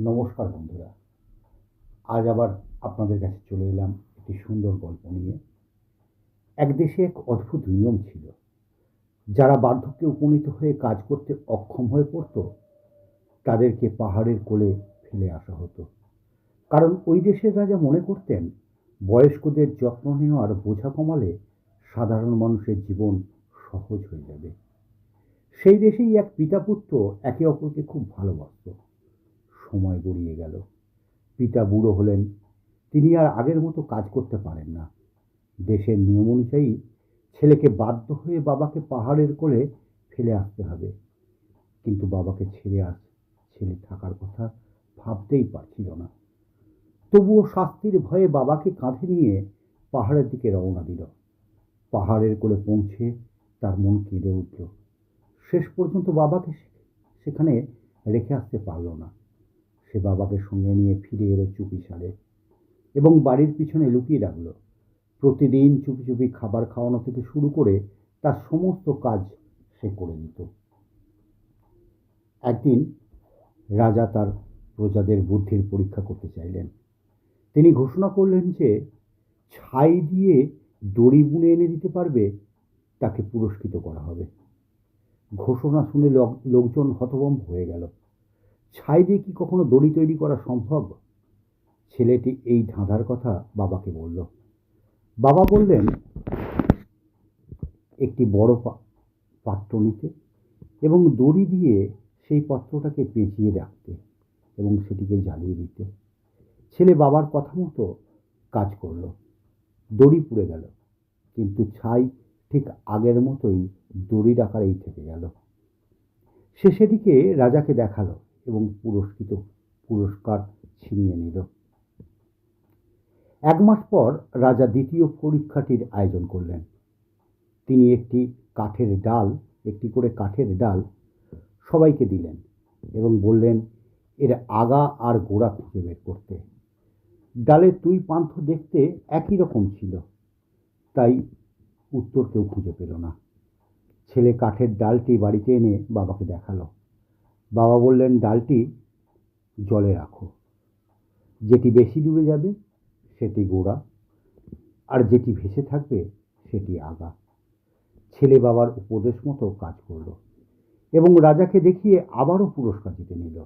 নমস্কার বন্ধুরা। আজ আবার আপনাদের কাছে চলে এলাম একটি সুন্দর গল্প নিয়ে। এক দেশে এক অদ্ভুত নিয়ম ছিল। যারা বার্ধক্যে উপনীত হয়ে কাজ করতে অক্ষম হয়ে পড়ত, তাদেরকে পাহাড়ের কোলে ফেলে আসা হতো। কারণ ওই দেশের রাজা মনে করতেন, বয়স্কদের যত্ন নেওয়ার বোঝা কমালে সাধারণ মানুষের জীবন সহজ হয়ে যাবে। সেই দেশেই এক পিতা পুত্র একে অপরকে খুব ভালোবাসত। সময় গড়িয়ে গেল। পিতা বুড়ো হলেন, তিনি আর আগের মতো কাজ করতে পারেন না। দেশের নিয়ম অনুযায়ী ছেলেকে বাধ্য হয়ে বাবাকে পাহাড়ের কোলে ফেলে আসতে হবে। কিন্তু বাবাকে ছেড়ে আস, ছেলে থাকার কথা ভাবতেই পারছিল না। তবুও শাস্তির ভয়ে বাবাকে কাঁধে নিয়ে পাহাড়ের দিকে রওনা দিল। পাহাড়ের কোলে পৌঁছে তার মন কেঁদে উঠল। শেষ পর্যন্ত বাবাকে সেখানে রেখে আসতে পারল না। সে বাবাকে সঙ্গে নিয়ে ফিরে এলো চুপি সারে এবং বাড়ির পিছনে লুকিয়ে রাখল। প্রতিদিন চুপি চুপি খাবার খাওয়ানো থেকে শুরু করে তার সমস্ত কাজ সে করে দিত একদিন রাজা তার প্রজাদের বুদ্ধির পরীক্ষা করতে চাইলেন। তিনি ঘোষণা করলেন যে ছাই দিয়ে দড়ি বুনে এনে দিতে পারবে, তাকে পুরস্কৃত করা হবে। ঘোষণা শুনে লোকজন হতভম্ব হয়ে গেল। ছাই দিয়ে কি কখনো দড়ি তৈরি করা সম্ভব? ছেলেটি এই ধাঁধার কথা বাবাকে বলল। বাবা বললেন, একটি বড় পাত্র নিতে এবং দড়ি দিয়ে সেই পাত্রটাকে পেঁচিয়ে রাখতে এবং সেটিকে জ্বালিয়ে দিতে। ছেলে বাবার কথা মতো কাজ করল। দড়ি পুড়ে গেল, কিন্তু ছাই ঠিক আগের মতোই দড়ির আকারেই থেকে গেল। সে সেটিকে রাজাকে দেখাল। এবং পুরস্কৃত পুরস্কার ছিনিয়ে নিল। এক মাস পর রাজা দ্বিতীয় পরীক্ষাটির আয়োজন করলেন। তিনি একটি কাঠের ডাল, একটি করে কাঠের ডাল সবাইকে দিলেন এবং বললেন, এর আগা আর গোড়া খুঁজে বের করতে। ডালের দুই পান্থ দেখতে একই রকম ছিল, তাই উত্তর কেউ খুঁজে পেল না। ছেলে কাঠের ডালটি বাড়িতে এনে বাবাকে দেখাল। বাবা বললেন, ডালটি জলে রাখো। যেটি বেশি ডুবে যাবে, সেটি গোড়া, আর যেটি ভেসে থাকবে, সেটি আগা। ছেলে বাবার উপদেশ মতো কাজ করল এবং রাজাকে দেখিয়ে আবারও পুরস্কার জিতে নিল।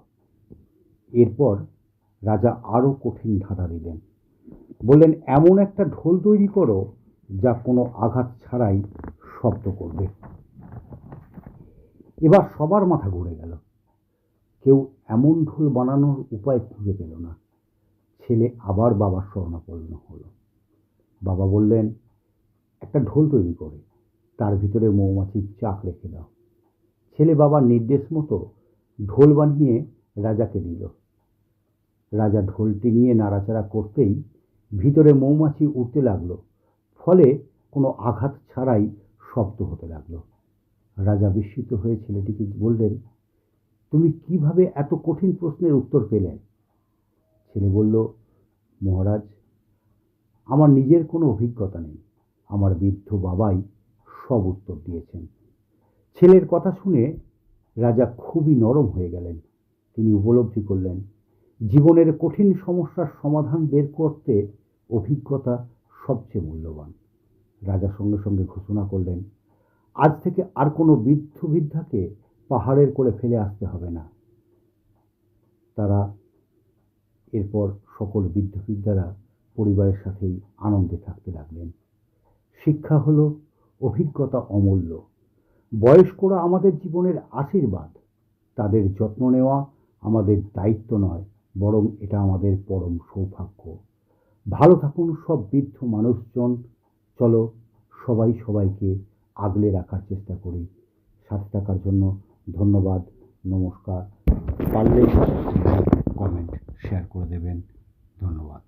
এরপর রাজা আরও কঠিন ধাঁধা দিলেন। বললেন, এমন একটা ঢোল তৈরি করো, যা কোনো আঘাত ছাড়াই শব্দ করবে। এবার সবার মাথা ঘুরে গেল। কেউ এমন ঢোল বানানোর উপায় খুঁজে পেল না। ছেলে আবার বাবার স্বর্ণাপন্ন হলো। বাবা বললেন, একটা ঢোল তৈরি করে, তার ভিতরে মৌমাছির চাক রেখে দাও। ছেলে বাবার নির্দেশ মতো ঢোল বানিয়ে রাজাকে দিল। রাজা ঢোলটি নিয়ে নাড়াচাড়া করতেই ভিতরে মৌমাছি উঠতে লাগল, ফলে কোনো আঘাত ছাড়াই শব্দ হতে লাগল। রাজা বিস্মিত হয়ে ছেলেটিকে বললেন তুমি কীভাবে এত কঠিন প্রশ্নের উত্তর পেলেন ছেলে বলল, মহারাজ, আমার নিজের কোনো অভিজ্ঞতা নেই। আমার বৃদ্ধ বাবাই সব উত্তর দিয়েছেন। ছেলের কথা শুনে রাজা খুবই নরম হয়ে গেলেন। তিনি উপলব্ধি করলেন, জীবনের কঠিন সমস্যার সমাধান বের করতে অভিজ্ঞতা সবচেয়ে মূল্যবান। রাজা সঙ্গে সঙ্গে ঘোষণা করলেন, আজ থেকে আর কোনো বৃদ্ধ বৃদ্ধাকে পাহাড়ের কোলে ফেলে আসতে হবে না। তারা এরপর সকল বৃদ্ধারা পরিবারের সাথেই আনন্দে থাকতে লাগলেন। শিক্ষা হলো অভিজ্ঞতা অমূল্য। বয়স্করা আমাদের জীবনের আশীর্বাদ। তাদের যত্ন নেওয়া আমাদের দায়িত্ব নয়, বরং এটা আমাদের পরম সৌভাগ্য। ভালো থাকুন সব বৃদ্ধ মানুষজন। চলো সবাই সবাইকে আগলে রাখার চেষ্টা করি। সাথে থাকার জন্য ধন্যবাদ নমস্কার। পারলে কমেন্ট শেয়ার করে দেবেন। ধন্যবাদ।